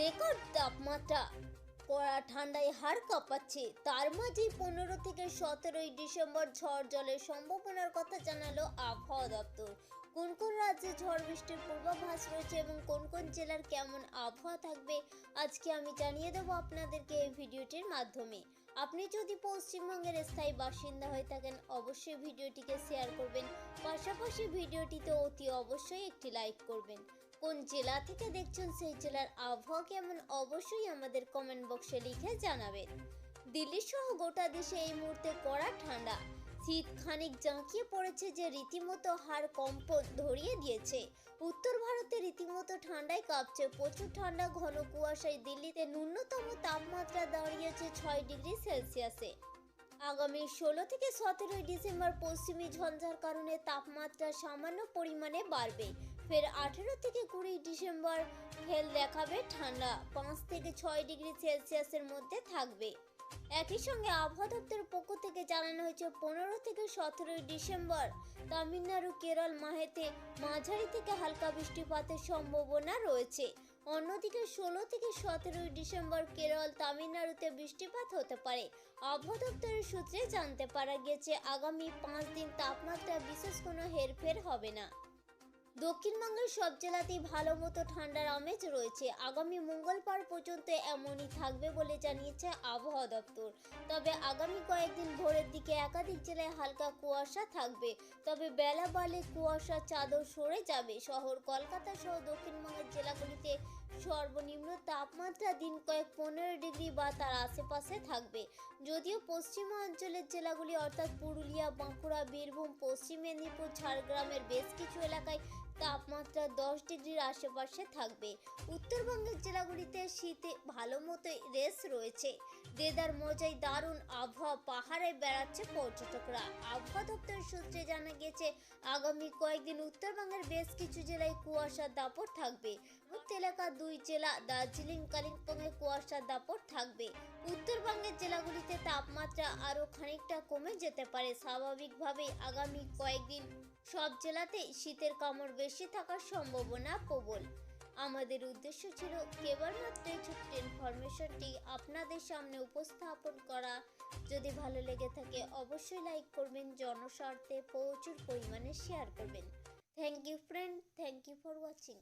Record তাপমাত্রা। কড়া ঠান্ডায় হাড় কাঁপাচ্ছে। তার মাঝেই পনেরো থেকে সতেরোই ডিসেম্বর ঝড় জলের সম্ভাবনার কথা জানালো আবহাওয়া দপ্তর। কোন কোন রাজ্যে ঝড় বৃষ্টির পূর্বাভাস রয়েছে এবং কোন কোন জেলার কেমন আবহাওয়া থাকবে, আজকে আমি জানিয়ে দেবো আপনাদেরকে এই ভিডিওটির মাধ্যমে। আপনি যদি পশ্চিমবঙ্গের স্থায়ী বাসিন্দা হয়ে থাকেন, অবশ্যই ভিডিওটিকে শেয়ার করবেন। পাশাপাশি ভিডিওটিতে অতি অবশ্যই একটি লাইক করবেন। কোন জেলা থেকে দেখছেন সেই জেলার আবহাওয়া কেমন, অবশ্যই আমাদের কমেন্ট বক্সে লিখে জানাবেন। দিল্লি সহ গোটা দেশে এই মুহূর্তে কড়া ঠান্ডা। শীত খানিক জাঁকিয়ে পড়েছে যে রীতিমতো হাড় কম্পন ধরিয়ে দিয়েছে। উত্তর ভারতে রীতিমতো ঠান্ডায় কাঁপছে। প্রচুর ঠান্ডা, ঘন কুয়াশায় দিল্লিতে ন্যূনতম তাপমাত্রা দাঁড়িয়েছে ছয় ডিগ্রি সেলসিয়াসে। আগামী ষোলো থেকে সতেরোই ডিসেম্বর পশ্চিমী ঝঞ্ঝার কারণে তাপমাত্রা সামান্য পরিমাণে বাড়বে। ফের আঠেরো থেকে কুড়ি ডিসেম্বর খেল দেখাবে ঠান্ডা। পাঁচ থেকে ছয় ডিগ্রি সেলসিয়াসের মধ্যে থাকবে। একই সঙ্গে আবহাওয়া দপ্তরের পক্ষ থেকে জানানো হয়েছে, পনেরো থেকে সতেরোই ডিসেম্বর তামিলনাড়ু, কেরল, মাহেতে, মাঝারি থেকে হালকা বৃষ্টিপাতের সম্ভাবনা রয়েছে। অন্যদিকে ষোলো থেকে সতেরোই ডিসেম্বর কেরল, তামিলনাড়ুতে বৃষ্টিপাত হতে পারে। আবহাওয়া দপ্তরের সূত্রে জানতে পারা গেছে আগামী পাঁচ দিন তাপমাত্রা বিশেষ কোনো হেরফের হবে না। দক্ষিণবঙ্গের সব জেলাতেই ভালো মতো ঠান্ডার আমেজ রয়েছে। আগামী মঙ্গলবার পর্যন্ত এমনই থাকবে বলে জানিয়েছে আবহাওয়া দপ্তর। তবে আগামী কয়েকদিন ভোরের দিকে একাধিক জেলায় হালকা কুয়াশা থাকবে। তবে বেলা বাড়লে কুয়াশা চাদর সরে যাবে। শহর কলকাতা সহ দক্ষিণবঙ্গের জেলাগুলিতে সর্বনিম্ন তাপমাত্রা দিন কয়েক পনেরো ডিগ্রি বা তার আশেপাশে থাকবে। যদিও পশ্চিমা অঞ্চলের জেলাগুলি অর্থাৎ পুরুলিয়া, বাঁকুড়া, বীরভূম, পশ্চিম মেদিনীপুর, ঝাড়গ্রামের বেশ কিছু এলাকায় তাপমাত্রা দশ ডিগ্রির আশেপাশে থাকবে। উত্তরবঙ্গের জেলাগুলিতে শীতে ভালো মতোই রেস রয়েছে। দেদার মজায় দারুণ আবহাওয়া পাহাড়ে বেড়াচ্ছে পর্যটকরা। আবহাওয়া দপ্তরের সূত্রে জানা গেছে আগামী কয়েকদিন উত্তরবঙ্গের বেশ কিছু জেলায় কুয়াশার দাপট থাকবে। এলাকা দুই জেলা, দার্জিলিং কালিম্পংয়ে কুয়াশার দাপট থাকবে। উত্তরবঙ্গের জেলাগুলিতে তাপমাত্রা আরও খানিকটা কমে যেতে পারে। স্বাভাবিকভাবেই আগামী কয়েকদিন সব জেলাতেই শীতের কামড় বেশি থাকার সম্ভাবনা প্রবল। আমাদের উদ্দেশ্য ছিল কেবলমাত্র এই ছোট্ট ইনফরমেশনটি আপনাদের সামনে উপস্থাপন করা। যদি ভালো লেগে থাকে, অবশ্যই লাইক করবেন, জনস্বার্থে প্রচুর পরিমাণে শেয়ার করবেন। Thank you friend thank you for watching